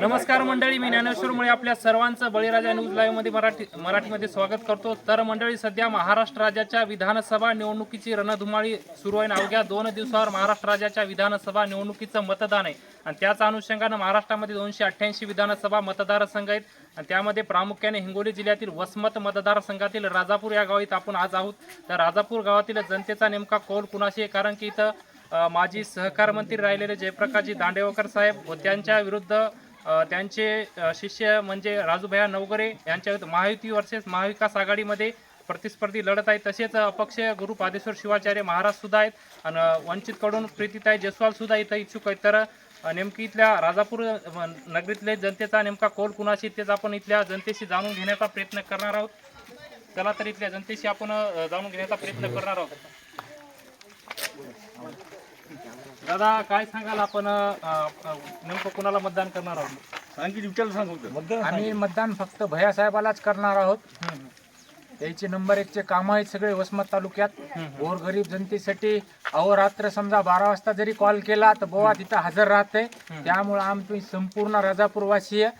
नमस्कार मंडळी मी ज्ञानेश्वर मुळे आपल्या सर्वांचं बळीराजा न्यूज लाईव्हमध्ये मराठी मराठीमध्ये स्वागत करतो. तर मंडळी सध्या महाराष्ट्र राज्याच्या विधानसभा निवडणुकीची रणधुमाळी सुरू आहे अवघ्या दोन दिवसावर महाराष्ट्र राज्याच्या विधानसभा निवडणुकीचं मतदान आहे. आणि त्याच अनुषंगानं महाराष्ट्रामध्ये दोनशे अठ्ठ्याऐंशी विधानसभा मतदारसंघ आहेत. आणि त्यामध्ये प्रामुख्याने हिंगोली जिल्ह्यातील वसमत मतदारसंघातील राजापूर या गावात आपण आज आहोत. तर राजापूर गावातील जनतेचा नेमका कौल कुणाशी आहे? कारण की इथं माजी सहकार मंत्री राहिलेले जयप्रकाशजी दांडेवकर साहेब व त्यांच्या विरुद्ध त्यांचे शिष्य म्हणजे राजूभैया नवगरे यांच्या महायुती वर्सेस महाविकास आघाडीमध्ये प्रतिस्पर्धी लढत आहे. तसेच अपक्ष गुरु पादेश्वर शिवाचार्य महाराज सुद्धा आहेत आणि वंचितकडून प्रीतीताई जयस्वाल सुद्धा इथं इच्छुक आहेत. तर नेमकी इथल्या राजापूर नगरीतले जनतेचा नेमका कोल कुणाशी तेच आपण इथल्या जनतेशी जाणून घेण्याचा प्रयत्न करणार आहोत. चला तर इथल्या जनतेशी आपण जाणून घेण्याचा प्रयत्न करणार आहोत. दादा काय सांगाल आपण अ, अ, नेमकं कुणाला मतदान करणार आहोत? सांगितलं विचारलं सांगू फक्त. आम्ही मतदान फक्त भैयासाहेबालाच करणार आहोत. याचे नंबर एकचे काम आहेत सगळे वसमत तालुक्यात. गोरगरीब जनतेसाठी अहोरात्र समजा बारा वाजता जरी कॉल केला तर बोवा तिथं हजर राहते. त्यामुळे आमची संपूर्ण राजापूरवासीय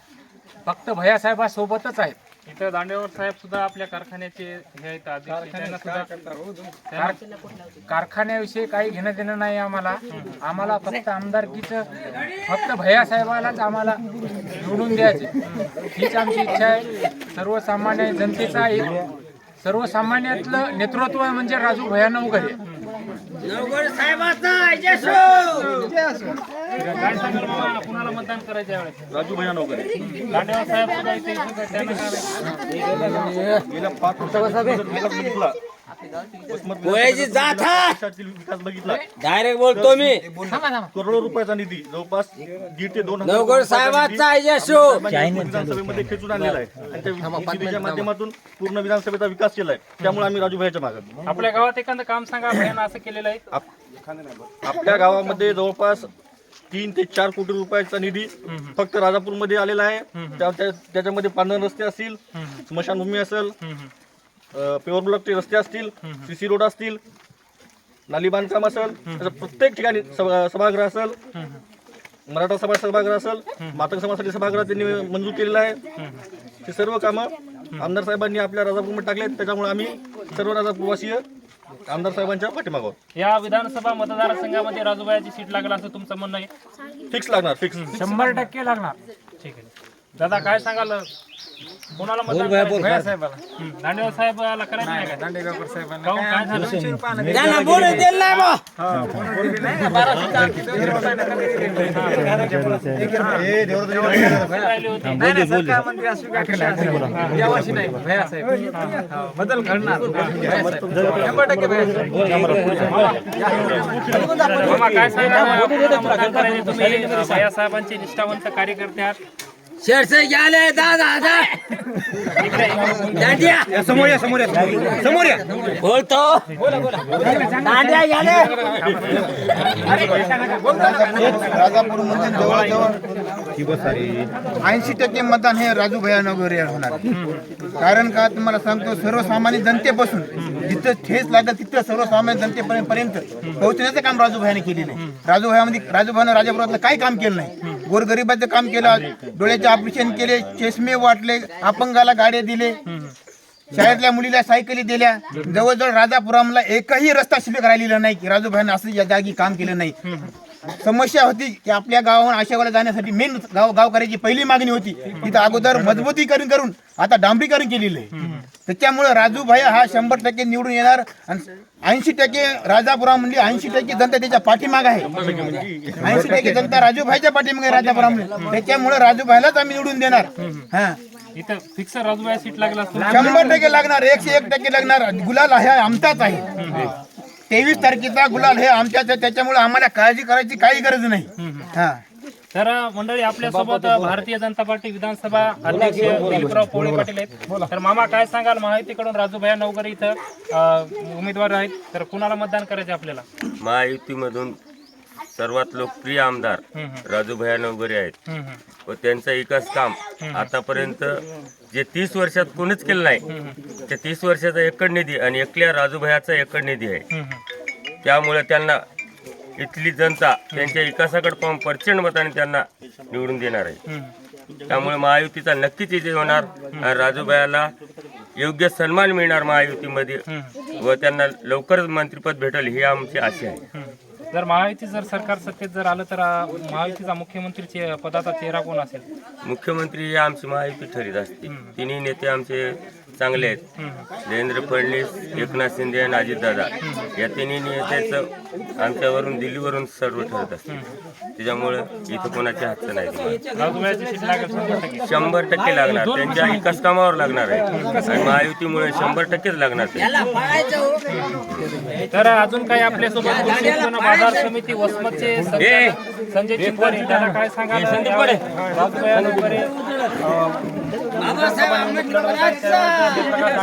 फक्त भैयासाहेबासोबतच आहेत. इथं दांडेवर साहेब सुद्धा आपल्या कारखान्याचे हे आहेत अध्यक्ष. त्यांना सुद्धा कार- कारखान्याविषयी काही घेणं देणं नाही आम्हाला. आम्हाला फक्त आमदारकीचं फक्त भैयासाहेबालाच आम्हाला निवडून द्यायचे. हीच आमची इच्छा आहे. सर्वसामान्य जनतेचा एक सर्वसामान्यातलं नेतृत्व म्हणजे राजू भैया नवघरे काय सांगाल मामा कुणाला मतदान करायचं यावेळेस राजू भैया नवकरे दांडेवर साहेब सुद्धा इथे. त्यांना काय? गेल्या पाच वर्षात विकास बघितला गोळ्याची जात हा देशातील विकास बघितला. डायरेक्ट बोलतो मी. करोडो रुपयाचा निधी जवळपास दीड ते दोन हजार नवगड साहेबाचा निधी साहेबांनी विधानसभेमध्ये खेचून आणलेला आहे. आणि त्या निधीच्या माध्यमातून पूर्ण विधानसभेचा विकास केलाय. त्यामुळे आम्ही राजू भैयाच्या मागे आपल्या गावात एखादं काम सांगा असं केलेलं आहे. आपल्या गावामध्ये जवळपास तीन ते चार कोटी रुपयाचा निधी फक्त राजापूरमध्ये आलेला आहे. त्या- त्या- त्याच्यामध्ये पांढर रस्ते असतील स्मशानभूमी असेल पेवर ब्लॉकचे रस्ते असतील सीसी रोड असतील नाली बांधकाम असेल असं प्रत्येक ठिकाणी सभा- सभागृह असेल मराठा समाज सभागृह असेल मातक समाजासाठी सभागृह त्यांनी मंजूर केलेलं आहे. हे सर्व कामं आमदार साहेबांनी आपल्या राजापूरमध्ये टाकले त्याच्यामुळे आम्ही सर्व राजापूरवासीय आमदार साहेबांच्या पाठीमागं. आहोत या विधानसभा मतदारसंघामध्ये राजूभाईची सीट लागेल असं तुमचं म्हणणं आहे? फिक्स लागणार फिक्स शंभर टक्के लागणार. ठीक आहे. दादा काय सांगाल? कोणाला मतदान करायचं? हं, दांडेवर साहेबाला. करायचं नाही का? दांडेगावकर साहेबांना काहून? काय झालं? त्यांना बोलू दिलं नाही बा. राहिली होती यावर्षी नाही भैयासाहेब बदल घडणार. शंभर टक्के भैयासाहेब मामा, काय सांगाल कोणाला मतदान करायचे तुम्ही. भैया साहेबांचे निष्ठावंत कार्यकर्ते आहात. शेरसे गेले दादा दादा. दांडिया. समोर या समोर या समोर या. बोलतो. दांडिया गेले. राजापूरमध्ये जवळजवळ ऐंशी टक्के मतदान हे राजू भैया नगर होणार. कारण का तुम्हाला सांगतो सर्वसामान्य जनतेपासून जिथं ठेस लागत तिथं सर्वसामान्य जनतेपर्यंत पर्यंत पोहोचण्याचं काम राजू भैयाने केलेलं आहे. राजू भैयामध्ये राजू भैयानं राजापुरातलं काही काम केलं नाही? गोरगरिबाचं काम केलं. डोळ्याचे ऑपरेशन केले चष्मे वाटले अपंगाला गाड्या दिले. शाळेतल्या मुलीला सायकली दिल्या. जवळजवळ राजापुरामला एकही रस्ता शिल्लक राहिलेला नाही की राजू भैयानं असं या जागी काम केलं नाही. समस्या होती की आपल्या गावाहून आशावाला जाण्यासाठी मेन गाव गावकऱ्याची पहिली मागणी होती. तिथं अगोदर मजबूतीकरण करून आता डांबरीकरण केलेलं आहे. त्याच्यामुळे राजू भाई हा शंभर टक्के निवडून येणार आणि ऐंशी टक्के राजापुरामधली ऐंशी टक्के जनता त्याच्या पाठीमाग आहे. ऐंशी टक्के जनता राजू भाईच्या पाठीमागे आहे राजापुरामध्ये त्याच्यामुळे राजू भाईलाच आम्ही निवडून देणार. हा. इथं फिक्स राजूभाई सीट लागेल शंभर टक्के लागणार एकशे एक टक्के लागणार. गुलाल हे आमचाच आहे. तेवीस तारखेचा गुलाल हे आमच्याच आहे त्याच्यामुळे आम्हाला काळजी करायची काही गरज नाही. हा. तर मंडळी आपल्यासोबत भारतीय जनता पार्टी विधानसभा अध्यक्ष दिलीपराव पोळे पाटील आहेत. तर मामा काय सांगाल? महायुतीकडून राजूभाई नवगरे इथं उमेदवार आहेत. तर कुणाला मतदान करायचे आपल्याला? महायुतीमधून सर्वात लोकप्रिय आमदार राजूभैया नवगरे आहेत. व त्यांचं विकास काम आतापर्यंत जे तीस वर्षात कोणीच केलं नाही त्या तीस वर्षाचा एकड निधी आणि एकल्या राजूभयाचा एकड निधी आहे. त्यामुळे त्यांना इथली जनता त्यांच्या विकासाकडे पाहून प्रचंड मताने त्यांना निवडून देणार आहे. त्यामुळे महायुतीचा नक्कीच विजय होणार आणि योग्य सन्मान मिळणार महायुतीमध्ये व त्यांना लवकरच मंत्रिपद भेटेल ही आमची आशा आहे. जर महायुती जर सरकार सत्तेत जर आलं तर अं, महायुतीचा मुख्यमंत्री चे- पदाचा चेहरा कोण असेल? मुख्यमंत्री आमची महायुती ठरीत असते. तिन्ही नेते आमचे चांगले आहेत. देवेंद्र फडणवीस एकनाथ शिंदे आणि अजितदादा या तिन्ही नेत्याचं आमच्यावरून दिल्लीवरून सर्व ठरत असते. त्याच्यामुळं इथं कोणाच्या हातचं नाही शंभर टक्के. शंभर टक्के लागणार. त्यांच्या विकास कामावर लागणार आहे. आणि महायुतीमुळे शंभर टक्केच लागणार ते तर अजून काही आपल्यासोबत बाजार समिती वसमतचे संजय काय वगैरे. विधानसभा निवडणूक लढवत आहेत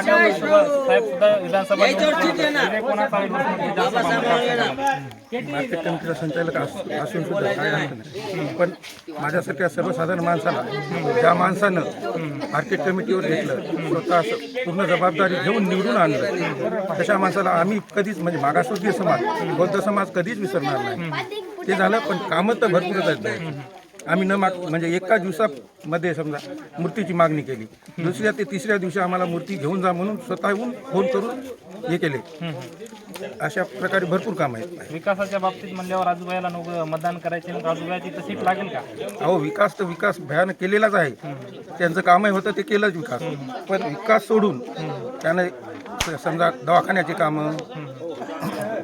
साहेब सुद्धा? मार्केट कमिटीचा संचालक अस- असून सुद्धा काय अर्थ नाही. पण माझ्यासारख्या सर्वसाधारण माणसाला ज्या माणसानं मार्केट कमिटीवर घेतलं स्वतः पूर्ण जबाबदारी घेऊन निवडून आणलं तशा माणसाला आम्ही कधीच म्हणजे मागासवर्गीय समाज बौद्ध समाज कधीच विसरणार नाही. ते झालं पण कामं तर भरपूरच आहेत. आम्ही न माग म्हणजे एका दिवसामध्ये समजा मूर्तीची मागणी केली. दुसऱ्या ते तिसऱ्या दिवशी आम्हाला मूर्ती घेऊन जा म्हणून स्वतःहून फोन करून हे केले. अशा प्रकारे भरपूर काम आहेत. विकासाच्या बाबतीत म्हणल्यावर राजूबाईला नको मतदान करायचे आणि तर सीट लागेल का? अहो विकास तर विकास भयानक केलेलाच आहे. त्यांचं कामही होतं ते केलंच विकास. पण विकास सोडून त्यानं समजा दवाखान्याची कामं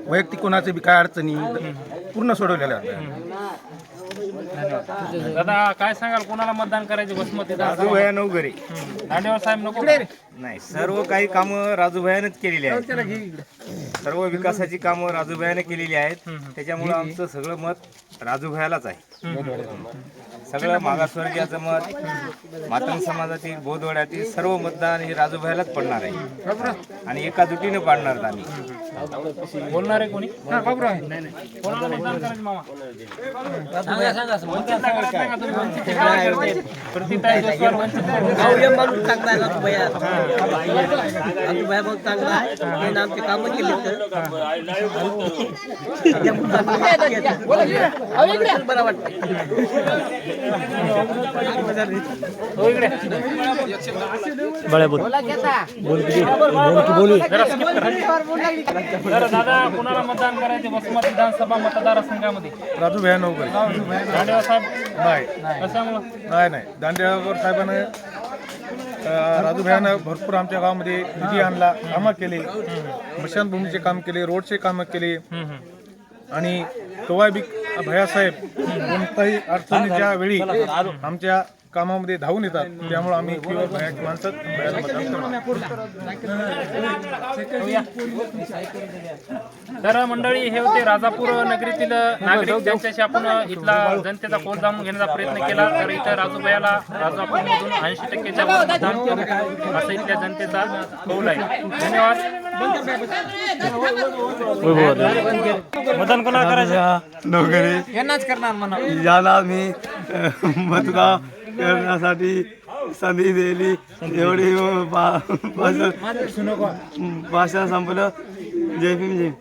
वैयक्तिक कोणाचे बी काय अडचणी पूर्ण सोडवलेल्या आहेत. दादा काय सांगाल? कोणाला मतदान करायचे? वसमत राजूभया नवघरे दांडेवार साहेब नको? नाही सर्व काही कामं राजूभयानंच केलेली आहेत. सर्व विकासाची कामं राजूभयाने केलेली आहेत. त्याच्यामुळे आमचं सगळं मत राजूभयालाच आहे. सगळं मागासवर्गीयाचं मत मातंग समाजातील बोधवड्यातील सर्व मतदान हे राजूभयालाच पडणार आहे. आणि एका जुटीने पाडणार आम्ही. बोलणार आहे कोणी? आमचे कामं केले तर बरं वाटतं हो इकडे. जरा skip करा. तर दादा कुणाला मतदान करायचे वसमत विधानसभा मतदारसंघामध्ये. राजू भया नवकर साहेब नाही. कशामुळं? नाही नाही. साहेबांना राजू भयानं भरपूर आमच्या गावामध्ये निधी आणला कामं केले. स्मशानभूमीचे काम केले रोडचे कामं केले. आणि केव्हा बी भयासाहेब कोणताही अडचणीच्या वेळी आमच्या कामामध्ये धावून येतात. त्यामुळे आम्ही किंवा भयाची माणसं भयाला मतदान करतो तर मंडळी हे होते राजापूर नगरीतील नागरिक. ज्यांच्याशी आपण इथला जनतेचा कोल जाणून घेण्याचा प्रयत्न केला तर इथं राजूबाईला राजापूरमधून ऐंशी करू असं इथल्या जनतेचा कौल आहे. धन्यवाद. मतदान कोणा करायचं? नोकरी यांनाच करणार म्हणा. याला मी मतदान करण्यासाठी संधी दिली. एवढी भा- भाषण भाषण संपलं. जय भीम जय